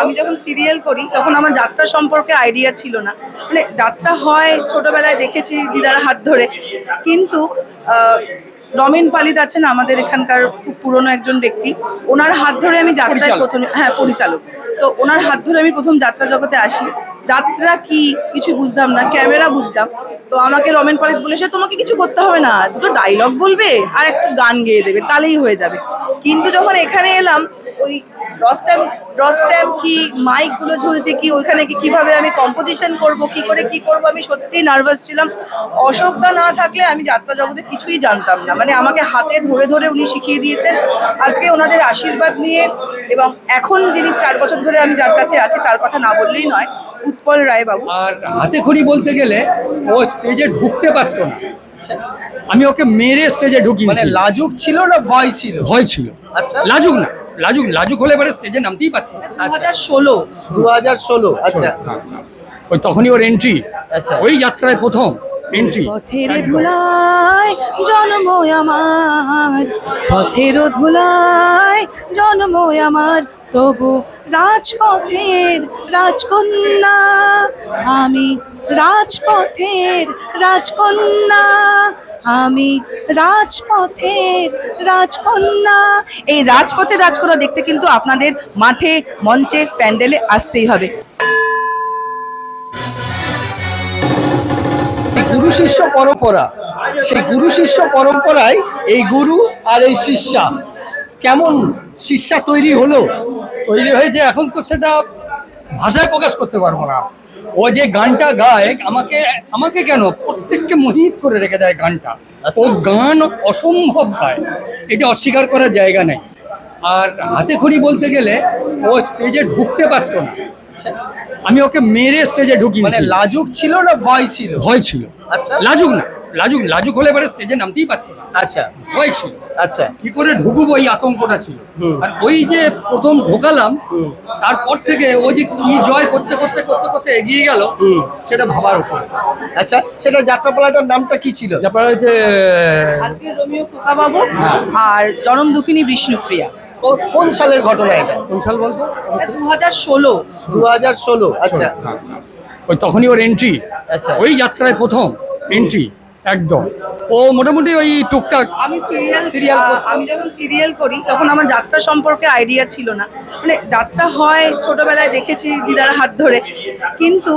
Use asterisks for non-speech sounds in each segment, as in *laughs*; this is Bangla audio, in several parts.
আমি যখন সিরিয়াল করি তখন আমার যাত্রা সম্পর্কে আইডিয়া ছিল না। মানে যাত্রা হয় ছোটবেলায় দেখেছি দিদার হাত ধরে। কিন্তু রমেন পালিত আছেন আমাদের এখানকার খুব পুরনো একজন ব্যক্তি। ওনার হাত ধরে আমি যাত্রায়। প্রথমে হ্যাঁ পরিচালক। তো ওনার হাত ধরে আমি প্রথম যাত্রা জগতে আসি। যাত্রা কি? কিছু বুঝতাম না ক্যামেরা বুঝতাম। তো আমাকে রমেন পালিত বলেছে তোমাকে কিছু করতে হবে না দুটো ডায়লগ বলবে আর একটু গান গেয়ে দেবে তাহলেই হয়ে যাবে। কিন্তু যখন এখানে এলাম ওই রস্ট্যাম রস্ট্যাম কি মাইকগুলো ঝুলছে কি ওইখানে কি কীভাবে আমি কম্পোজিশন করব কি করে কি করব আমি সত্যিই নার্ভাস ছিলাম। অশোকদা না থাকলে আমি যাত্রা জগতে কিছুই জানতাম না। মানে আমাকে হাতে ধরে ধরে উনি শিখিয়ে দিয়েছেন। আজকে ওনাদের আশীর্বাদ নিয়ে এবং এখন যিনি চার বছর ধরে আমি যার কাছে আছি তার কথা না বললেই নয় উৎপল রায় বাবু আর হাতে খড়ি বলতে গেলে ও স্টেজে ঢুকতে পারতো না। আমি ওকে মেরে স্টেজে ঢুকি মানে লাজুক ছিল না ভয় ছিল? ভয় ছিল। আচ্ছা। লাজুক না। লাজুক লাজুক হলে পরে স্টেজে নামতেই পারতো না। দু হাজার ষোলো দু হাজার ষোলো আচ্ছা। ওই তখনই ওর এন্ট্রি আচ্ছা। ওই যাত্রায় প্রথম এন্ট্রি পথের ধুলায় জন্ম আমার পথের ধুলায় জন্ম আমার তবু রাজপথের রাজকন্যা আমি রাজপথের রাজকন্যা আমি রাজপথের রাজকন্যা। এই রাজপথের রাজকন্যা দেখতে কিন্তু আপনাদের মাঠে মঞ্চে প্যান্ডেলে আসতেই হবে। গুরু শিষ্য পরম্পরা, সেই গুরু শিষ্য পরম্পরায় এই গুরু আর এই শিষ্যা, কেমন শিষ্যা তৈরি হলো? তৈরি হয়েছে, এখন তো সেটা ভাষায় প্রকাশ করতে পারব না। ও যে গানটা গায় আমাকে আমাকে কেন? প্রত্যেককে মোহিত করে রেখে দেয় গানটা। আচ্ছা। ও গান অসম্ভব গায়। এটা অস্বীকার করার জায়গা নেই। আর হাতে খড়ি বলতে গেলে ও স্টেজে ঢুকতে পারতো না। আমি ওকে মেরে স্টেজে মানে ঢুকিয়েছি লাজুক ছিল না ভয় ছিল? ভয় ছিল। আচ্ছা। লাজুক না। লাজুক লাজুক হলে পরে স্টেজে নামতেই পারতো না। আচ্ছা। ভয় ছিল। আচ্ছা। কি করে ঢুকবো এই আতঙ্কটা ছিল? আর ওই যে প্রথম ঢোকালাম তারপর থেকে ও যে কি জয় করতে করতে করতে করতে এগিয়ে গেল হুম। সেটা ভাবার উপরে। আচ্ছা সেটা যাত্রাপালাটার নামটা কি ছিল? তারপরে হচ্ছে আজকে রোমিও খোকা বাবু হ্যাঁ। আর জনম দুঃখিনী বিষ্ণুপ্রিয়া কোন সালের ঘটনা এটা? কোন সাল বলতো? দু হাজার ষোলো। দু হাজার ষোলো আচ্ছা। হ্যাঁ। ওই তখনই ওর এন্ট্রি আচ্ছা। ওই যাত্রায় প্রথম এন্ট্রি একদম। ও মোটামুটি ওই টুকটাক আমি সিরিয়াল সিরিয়াল আমি যখন সিরিয়াল করি তখন আমার যাত্রা সম্পর্কে আইডিয়া ছিল না। মানে যাত্রা হয় ছোটবেলায় দেখেছি দিদার হাত ধরে। কিন্তু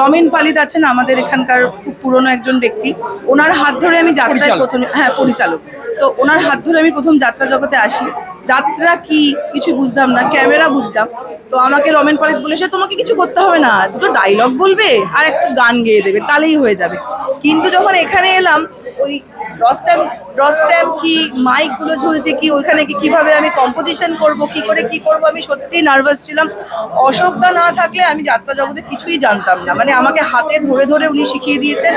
রমেন পালিত আছেন আমাদের এখানকার খুব পুরনো একজন ব্যক্তি। ওনার হাত ধরে আমি যাত্রায়। প্রথমে হ্যাঁ পরিচালক। তো ওনার হাত ধরে আমি প্রথম যাত্রা জগতে আসি। যাত্রা কি? কিছু বুঝতাম না। ক্যামেরা বুঝতাম। তো আমাকে রমেন পালিত বলেছে তোমাকে কিছু করতে হবে না। দুটো ডায়লগ বলবে আর একটু গান গেয়ে দেবে, তাহলেই হয়ে যাবে। কিন্তু যখন এখানে এলাম, ওই রস্ট্যাম রস্ট্যাম কি মাইকগুলো ঝুলছে কি, ওইখানে কি, কীভাবে আমি কম্পোজিশন করব, কি করে, কি করব, আমি সত্যিই নার্ভাস ছিলাম। অশোকদা না থাকলে আমি যাত্রা জগতে কিছুই জানতাম না। মানে আমাকে হাতে ধরে ধরে উনি শিখিয়ে দিয়েছেন,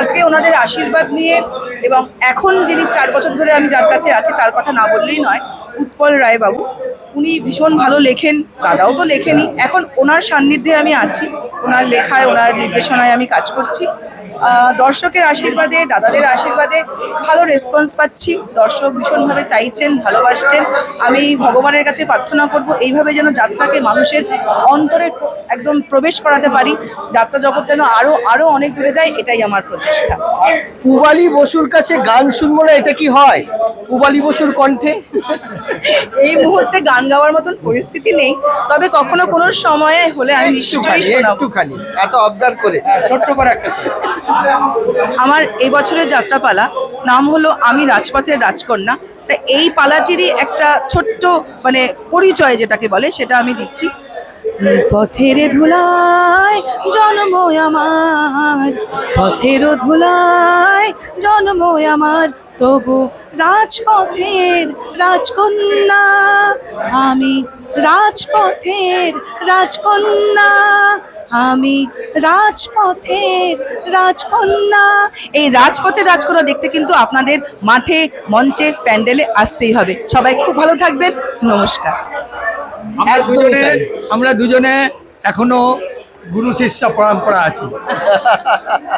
আজকে ওনাদের আশীর্বাদ নিয়ে এবং এখন যিনি চার বছর ধরে আমি যার কাছে আছি, তার কথা না বললেই নয়, উৎপল রায় বাবু উনি ভীষণ ভালো লেখেন, দাদাও তো লেখেনি। এখন ওনার সান্নিধ্যে আমি আছি, ওনার লেখায়, ওনার নির্দেশনায় আমি কাজ করছি। দর্শকের আশীর্বাদে, দাদাদের আশীর্বাদে ভালো রেসপন্স পাচ্ছি। দর্শক ভীষণভাবে চাইছেন, ভালোবাসছেন। আমি ভগবানের কাছে প্রার্থনা করব, এইভাবে যেন যাত্রাকে মানুষের অন্তরে একদম প্রবেশ করাতে পারি। যাত্রা জগৎ যেন আরও আরও অনেক দূরে যায়, এটাই আমার প্রচেষ্টা। পুবালি বসুর কাছে গান শুনব না, এটা কি হয়? পুবালি বসুর কণ্ঠে? এই মুহূর্তে গান গাওয়ার মতন পরিস্থিতি নেই তবে কখনো কোনো সময়ে হলে আমি নিশ্চয়ই শোনাবো। একটুখানি এত অবজার্ভ করে। হ্যাঁ, ছোট্ট করে একটা আমার এই বছরের যাত্রাপালা নাম হলো আমি রাজপথের রাজকন্যা। তা এই পালাটিরই একটা ছোট্ট মানে পরিচয় যেটাকে বলে সেটা আমি দিচ্ছি। পথের ধুলায় জন্ম আমার পথের ধুলায় জন্ম আমার। তবু রাজপথের রাজকন্যা আমি রাজপথের রাজকন্যা আমি রাজপথের রাজকন্যা। এই রাজপথের রাজকন্যা দেখতে কিন্তু আপনাদের মাঠে মঞ্চে প্যান্ডেলে আসতেই হবে। সবাই খুব ভালো থাকবেন। নমস্কার। আমরা দুজনে আমরা দুজনে এখনও গুরু শিষ্য পরম্পরা আছি। *laughs*